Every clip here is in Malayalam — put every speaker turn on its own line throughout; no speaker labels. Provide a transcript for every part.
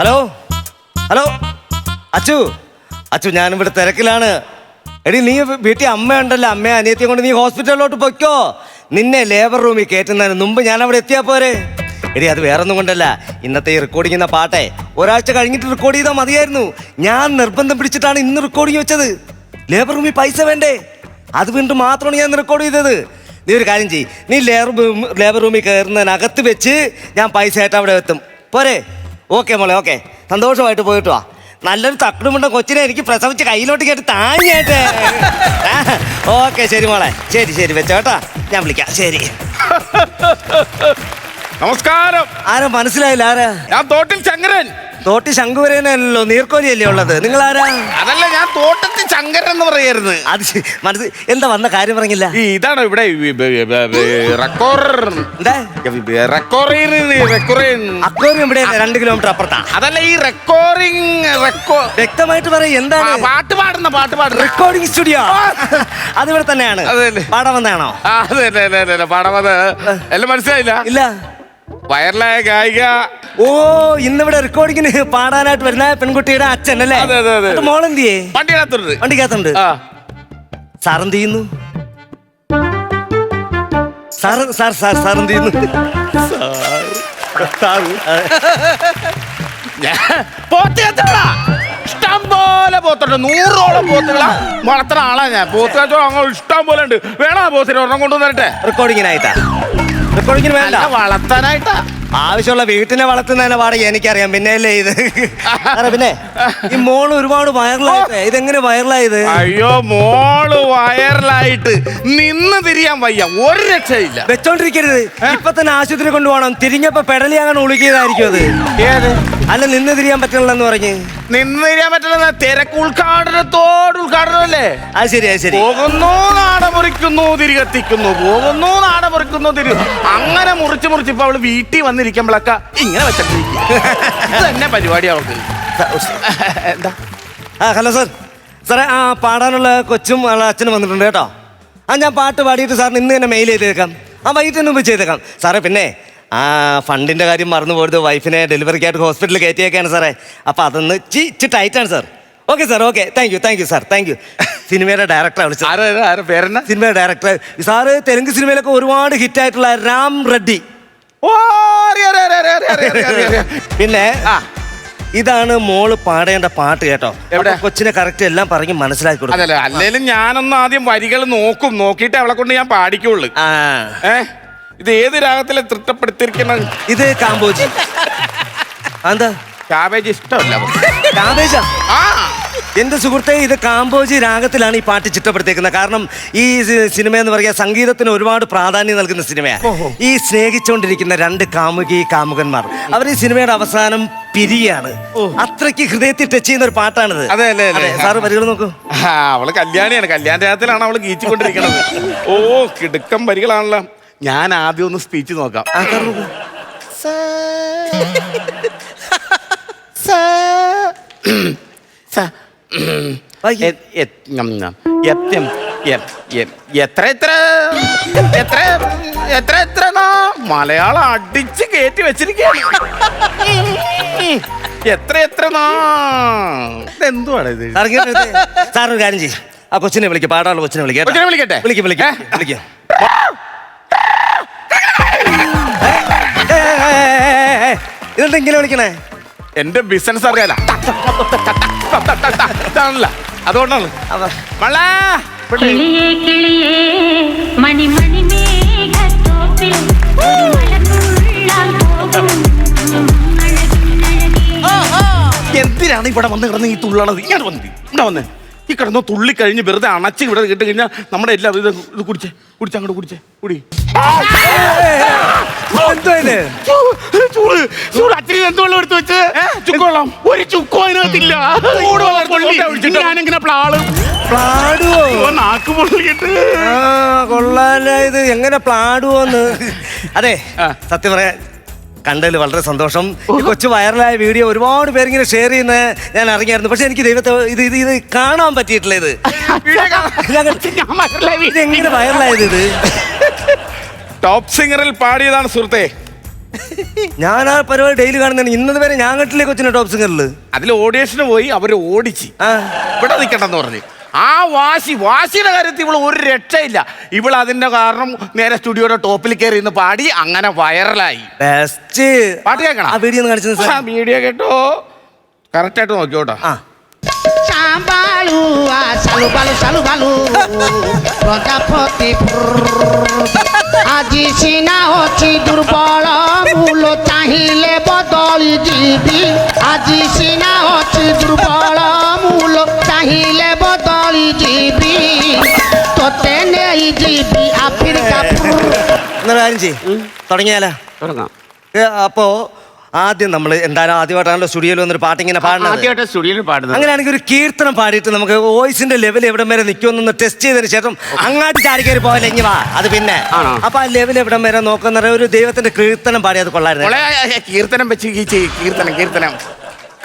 ഹലോ? ഹലോ? അച്ചു? അച്ചു ഞാനിവിടെ തിരക്കിലാണ്. എടി നീ വീട്ടിൽ അമ്മയുണ്ടല്ലോ. അമ്മയെ അനിയത്തിയും കൊണ്ട് നീ ഹോസ്പിറ്റലിലോട്ട് പൊയ്ക്കോ. നിന്നെ ലേബർ റൂമിൽ കയറ്റുന്നതിന് മുമ്പ് ഞാൻ അവിടെ എത്തിയാ പോരെ. എടി അത് വേറൊന്നും കൊണ്ടല്ല. ഇന്നത്തെ ഈ റെക്കോർഡിംഗ് എന്ന പാട്ടെ ഒരാഴ്ച കഴിഞ്ഞിട്ട് റെക്കോർഡ് ചെയ്താൽ മതിയായിരുന്നു. ഞാൻ നിർബന്ധം പിടിച്ചിട്ടാണ് ഇന്ന് റെക്കോർഡിംഗ് വെച്ചത്. ലേബർ റൂമിൽ പൈസ വേണ്ടേ? അത് വീണ്ടും മാത്രമാണ് ഞാൻ റെക്കോർഡ് ചെയ്തത്. നീ ഒരു കാര്യം ചെയ്യ്. നീ ലേബർ ലേബർ റൂമിൽ കയറുന്നതിനകത്ത് വെച്ച് ഞാൻ പൈസ ആയിട്ട് അവിടെ എത്തും. പോരെ. ഓക്കെ മോളെ ഓക്കെ. സന്തോഷമായിട്ട് പോയിട്ട് വാ. നല്ലൊരു തക്കടുമുണ്ട കൊച്ചിനെ എനിക്ക് പ്രസവിച്ച് കയ്യിലോട്ട് കേട്ട് താങ്ങിയായിട്ട് ഓക്കെ ശരി മോളെ. ശരി ശരി വെച്ചോട്ടാ ഞാൻ വിളിക്കാം. ശരി.
നമസ്കാരം.
ആരാ മനസ്സിലായില്ല ആരാ?
ഞാൻ തോട്ടിൽ ചങ്കരൻ
തോട്ടി ശങ്കുവരേനല്ലോ നീർക്കോലിയല്ലേ ഉള്ളത്? നിങ്ങൾ ആരാ
അതല്ല ഞാൻ തോട്ടത്തിൽ ശങ്കരൻ എന്ന് പറയായിരുന്നു
അത് ശരി. മനസ്സ് എന്താ വന്ന കാര്യം പറഞ്ഞില്ല?
ഈ ഇതാണ് ഇവിടെ
എന്താ?
റെക്കോറിങ്
ഇവിടെ രണ്ട് കിലോമീറ്റർ അപ്പുറത്താ.
അതല്ല ഈ റെക്കോറിങ് റെക്കോ
വ്യക്തമായിട്ട് പറയും എന്താണ്?
പാട്ട് പാടുന്ന പാട്ട് പാടുന്ന.
റെക്കോർഡിംഗ് സ്റ്റുഡിയോ അതിവിടെ തന്നെയാണ്.
അതല്ലേ.
പാടാൻ വന്നതാണോ?
ആ, അതെ അതെ അതെ അതെ, അതെ പാടമത് എല്ലാം മനസ്സിലായില്ല?
ഇല്ല.
വയറിലായ ഗായിക.
ഓ ഇന്നിവിടെ റെക്കോർഡിങ്ങിന് പാടാനായിട്ട് വരുന്ന പെൺകുട്ടിയുടെ അച്ഛൻ അല്ലേ?
അതെ, അതെ, അതെ.
മോളെന്തിയേ?
വണ്ടിക്കകത്തുണ്ട്.
വണ്ടിക്കകത്തുണ്ട്.
ആ.
സാർ എന്ത് ചെയ്യുന്നു? സാർ സാർ സാർ സാർ എന്ത് ചെയ്യുന്നു? സാർ.
ഞാൻ- പോത്ത് ഇഷ്ടം പോലെ പോത്തുണ്ട്. നൂറോളം പോത്തുകളാ. വളർത്തുന്ന ആളാ ഞാൻ. പോത്ത് അങ്ങോട്ട് ഇഷ്ടം പോലെ ഉണ്ട്. വേണോ പോത്തിന് ഒരെണ്ണം കൊണ്ടുവന്നിട്ടെ
റെക്കോർഡിങ്ങിനായിട്ടാ റെക്കോർഡിങ്ങിന് വേണ്ട.
അല്ല വളർത്താനായിട്ടാ.
ആവശ്യമുള്ള വീട്ടിനെ വളർത്തുന്നതിനെ പാടെ എനിക്കറിയാം. പിന്നെ അല്ലേ ഇത്? സാറേ, പിന്നെ ഈ മോൾ ഒരുപാട് വൈറലായിട്ട്. ഇതെങ്ങനെ വൈറലായത്?
അയ്യോ മോൾ വയറിലായിട്ട് നിന്ന് തിരിയാൻ വയ്യ. ഒരു രക്ഷയില്ല.
വെച്ചോണ്ടിരിക്കരുത്. ഇപ്പൊ തന്നെ ആശുപത്രി കൊണ്ടുപോകണം. തിരിഞ്ഞപ്പോ പെടലി അങ്ങനെ ഉളുക്കിയതായിരിക്കും അത്.
ഏത്?
അല്ല നിന്ന് തിരിയാൻ പറ്റണില്ലെന്ന് പറഞ്ഞ്.
നിന്ന് തിരിയാൻ പറ്റില്ല തിരക്ക് ഉദ്ഘാടനത്തോട് ഉദ്ഘാടനമല്ലേ?
അത് ശരി അത് ശരി.
പോകുന്നു നാടെ മുറിക്കുന്നു തിരികെത്തിക്കുന്നു പോകുന്നു നാടെ മുറിക്കുന്നു തിരി. അങ്ങനെ മുറിച്ച് മുറിച്ച് ഇപ്പൊ അവൾ വീട്ടിൽ വന്നിരിക്കുമ്പോഴൊക്കെ ഇങ്ങനെ വെച്ചിട്ടിരിക്കും ഇത് തന്നെ പരിപാടി അവൾക്ക്. എന്താ?
ആ ഹലോ സാർ. സാറേ ആ പാടാനുള്ള കൊച്ചും അച്ഛനും വന്നിട്ടുണ്ട് കേട്ടോ. ആ ഞാൻ പാട്ട് പാടിയിട്ട് സാറിന് ഇന്ന് തന്നെ മെയിൽ ചെയ്തേക്കാം. ആ വൈകിട്ട് മുമ്പ് ചെയ്തേക്കാം. സാറേ പിന്നെ ആ ഫണ്ടിന്റെ കാര്യം മറന്നു പോയത് വൈഫിനെ ഡെലിവറിക്കായിട്ട് ഹോസ്പിറ്റലിൽ കയറ്റിയേക്കാണ് സാറേ. അപ്പോൾ അതൊന്ന് ചി ചി ടൈറ്റാണ് sir. Okay sir okay thank you thank you sir thank you സിനിമയുടെ ഡയറക്ടറാണ് വിളിച്ചത്. സിനിമയുടെ ഡയറക്ടർ സാറ് തെലുങ്ക് സിനിമയിലൊക്കെ ഒരുപാട് ഹിറ്റ് ആയിട്ടുള്ള രാം റെഡ്ഡി. പിന്നെ ഇതാണ് മോൾ പാടേണ്ട പാട്ട് കേട്ടോ.
എവിടെ?
കൊച്ചിനെ കറക്റ്റ് എല്ലാം പറഞ്ഞ് മനസ്സിലാക്കി കൊടുക്കും.
അല്ലേലും ഞാനൊന്ന് ആദ്യം വരികൾ നോക്കും. നോക്കിയിട്ട് അവളെ കൊണ്ട് ഞാൻ പാടിക്കുള്ളൂ
ആ.
ഏ? ഇത് ഏത് രാഗത്തിലെ തൃട്ടപ്പെടുത്തിയിരിക്കുന്നത്
ഇത് കാമ്പോജി എന്താ
കാബേജ് ഇഷ്ടമല്ല അവൾക്ക്.
കാബേജാ?
ആ.
എന്റെ സുഹൃത്തെ ഇത് കാമ്പോജി രാഗത്തിലാണ് ഈ പാട്ട് ചിട്ടപ്പെടുത്തിയേക്കുന്നത്. കാരണം ഈ സി- സിനിമ എന്ന് പറയുക സംഗീതത്തിന് ഒരുപാട് പ്രാധാന്യം നൽകുന്ന സിനിമയാണ്. ഈ സ്നേഹിച്ചുകൊണ്ടിരിക്കുന്ന രണ്ട് കാമുകി കാമുകന്മാർ. അവർ ഈ സിനിമയുടെ അവസാനം പിരിയാണ്. അത്രയ്ക്ക് ഹൃദയത്തിൽ ടച്ച് ചെയ്യുന്ന ഒരു പാട്ടാണിത്.
അതെ, അല്ലേ, അല്ലേ.
സാറ് വരികൾ നോക്കൂ.
ആ, അവൾ കല്യാണിയാണ്. കല്യാണ രാഗത്തിലാണ് അവൾ ഗീച്ചിക്കൊണ്ടിരിക്കണത്. ഓ കിടുക്കം വരികളാണല്ലോ. ഞാൻ ആദ്യം ഒന്ന് സ്പീച്ച് നോക്കാം. എത്ര എത്ര? എത്ര എത്ര എത്ര മലയാളം അടിച്ച് കയറ്റി വെച്ചിരിക്കുകയാണ്. എത്ര എത്ര എന്തുവാണ് ഇത്?
സാർ ഒരു കാര്യം ചെയ്യും. ആ കൊച്ചിനെ വിളിക്കും. പാടാനുള്ള കൊച്ചിനെ വിളിക്കാം
വിളിക്കട്ടെ?
വിളിക്കും വിളിക്കാം? വിളിക്കും. ഇതെന്താ ഇങ്ങനെ വിളിക്കണേ
എന്റെ ബിസിനസ് അറിയാല ഇതാണല്ലോ അതുകൊണ്ടാണ് മള്ളാ
കിളിയേ കിളിയേ മണി മണി മേഘത്തോപ്പിൽ
എന്തിനാണ് ഇവിടെ വന്ന് കിടന്ന് ഈ തുള്ളണത് ഇങ്ങനെ വന്നത് ഇവിടെ വന്ന് ഈ കിടന്ന് തുള്ളി കഴിഞ്ഞ് വെറുതെ അണച്ച് ഇവിടെ കിട്ടി കഴിഞ്ഞാൽ നമ്മുടെ എല്ലാ ഇത് ഇത് കുടിച്ചേ കുടിച്ച് അങ്ങോട്ട് കുടിച്ചേ കുടി.
എന്തോ ഇത്
ചൂട് ചൂട്. അച്ഛന് എന്തുവെള്ളം എടുത്ത് വെച്ച്? ചുക്കോളാം ഒരു ചുക്കോ അതിനകത്തില്ല. ഞാനിങ്ങനെ പ്ലാളും.
പ്ലാടുവോ?
നാക്ക് പൊള്ളിയിട്ട്.
കൊള്ളാല ഇത്. എങ്ങനെ പ്ലാടുവോന്ന്? അതെ സത്യം പറയാൻ കണ്ടതിൽ വളരെ സന്തോഷം. ഈ കൊച്ചു വൈറലായ വീഡിയോ ഒരുപാട് പേരിങ്ങനെ ഷെയർ ചെയ്യുന്ന ഞാൻ അറിഞ്ഞായിരുന്നു. പക്ഷെ എനിക്ക് ദൈവത്തെ ഇത് ഇത് ഇത് കാണാൻ പറ്റിയിട്ടില്ല ഇത്. ഇത് എങ്ങനെ വൈറലായത് ഇത്?
ടോപ്പ് സിംഗറിൽ പാടിയതാണ് സുഹൃത്തെ.
ഞാൻ ആ പരിപാടി ഡെയിലി കാണുന്നതാണ്. ഇന്നത് വരെ ഞാൻ കണ്ടില്ലേ കൊച്ചിനെ ടോപ്പ് സിംഗറിൽ
അതിൽ ഓഡിയേഷന് പോയി അവർ ഓടിച്ച്.
ആ.
ഇവിടെ നിൽക്കണ്ടെന്ന് പറഞ്ഞു. ആ വാശി വാശിയുടെ കാര്യത്തിൽ ഇവൾ ഒരു രക്ഷയില്ല ഇവൾ അതിന്റെ കാരണം നേരെ സ്റ്റുഡിയോയുടെ ടോപ്പിൽ കയറി ഇന്ന് പാടി അങ്ങനെ വൈറലായി
ബെസ്റ്റ്
പാട്ട് കേൾക്കണം
ആ വീഡിയോ ഒന്ന് കാണിച്ചത്
ആ വീഡിയോ കേട്ടോ കറക്റ്റ് ആയിട്ട് നോക്കിയോട്ടോ
ആ
সাবালু সালু বালু সালু বালু প্রজাপতি আজি সিনা অছি দুর্বল মূল চাহিলে বদলি ଯିବି আজি সিনা অছি দুর্বল মূল চাহিলে ജീവി തൊത്തേനായി ജീവി ആഫ്രിക്ക
എന്നൊരു കാര്യം ചെയ്യും. തുടങ്ങിയാലോ?
തുടങ്ങാം.
അപ്പോ ആദ്യം നമ്മൾ എന്താണ് ആദ്യമായിട്ടാണല്ലോ സ്റ്റുഡിയോയിൽ വന്നൊരു പാട്ട് ഇങ്ങനെ പാടണം
ആദ്യമായിട്ട് സ്റ്റുഡിയോയിൽ പാടുന്നത്.
അങ്ങനെയാണെങ്കിൽ ഒരു കീർത്തനം പാടിയിട്ട് നമുക്ക് വോയിസിന്റെ ലെവൽ എവിടം വരെ നിൽക്കുമെന്നൊന്ന് ടെസ്റ്റ് ചെയ്തതിന് ശേഷം അങ്ങാട്ട് ചാരിക്കയറി പോകല്ലേ ഇങ്ങി വാ അത് പിന്നെ.
ആണോ?
അപ്പൊ ആ ലെവൽ എവിടം വരെ നോക്കുന്ന ഒരു ദൈവത്തിന്റെ കീർത്തനം പാടി അത് കൊള്ളായിരുന്നു
മോളെ കീർത്തനം വെച്ച് കീർത്തനം കീർത്തനം.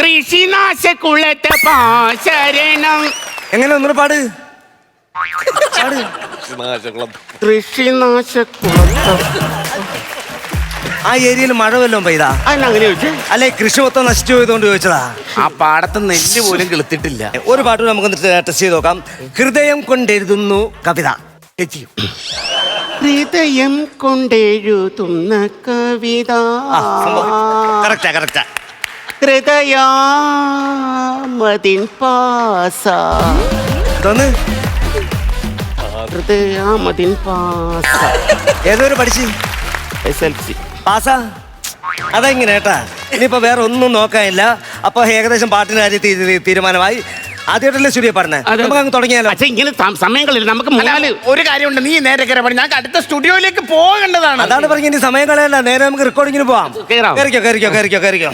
കൃഷിനാശ കുളത്തെ പാശരണം.
എങ്ങനെ ഒന്നൂടെ പാട്? പാട്.
കൃഷിനാശക്കുളത്തെ.
ആ ഏരിയയിൽ മഴ വല്ലതും പെയ്താ?
അതിനങ്ങനെ ചോദിച്ചേ?
അല്ലെ കൃഷി മൊത്തം നശിച്ചു പോയതുകൊണ്ട് ചോദിച്ചതാ?
ആ പാടത്ത് നെല്ല് പോലും കിളുത്തിട്ടില്ല.
ഒരു പാട്ട് നമുക്ക് ടെസ്റ്റ് ചെയ്ത് നോക്കാം. ഹൃദയം കൊണ്ടെഴുതുന്നു കവിത.
ചേച്ചി
ഹൃദയം കൊണ്ടെഴുതുന്ന കവിത.
Correct correct
ഹൃദയാമതിൻ പാസ.
ഇതൊന്ന്
ഹൃദയാമതിൻ പാസ.
ഏതൊരു പഠിച്ച്?
എസ് എൽ സി
പാസാ? അതെങ്ങനെ ഏട്ടാ? ഇനിയിപ്പോ വേറെ ഒന്നും നോക്കാനില്ല. അപ്പൊ ഏകദേശം പാട്ടിന് കാര്യത്തിൽ തീരുമാനമായി. ആദ്യമായിട്ടല്ലേ സ്റ്റുഡിയോ പറഞ്ഞേ
അത്.
നമുക്ക് അങ്ങ് തുടങ്ങിയാലോ?
പക്ഷേ ഇങ്ങനെ സമയങ്ങളില്ല. നമുക്ക് മൂന്നാൽ
ഒരു കാര്യമുണ്ട്. നീ നേരെ കയറി പറഞ്ഞു. ഞങ്ങൾക്ക് അടുത്ത സ്റ്റുഡിയോയിലേക്ക് പോകേണ്ടതാണ്.
അതാണ് പറഞ്ഞ ഇനി സമയം കളയല്ല നേരെ നമുക്ക് റെക്കോർഡിങ്ങിന് പോവാം. കയറിക്കോ കയറിക്കോ കയറിക്കോ കയറിക്കോ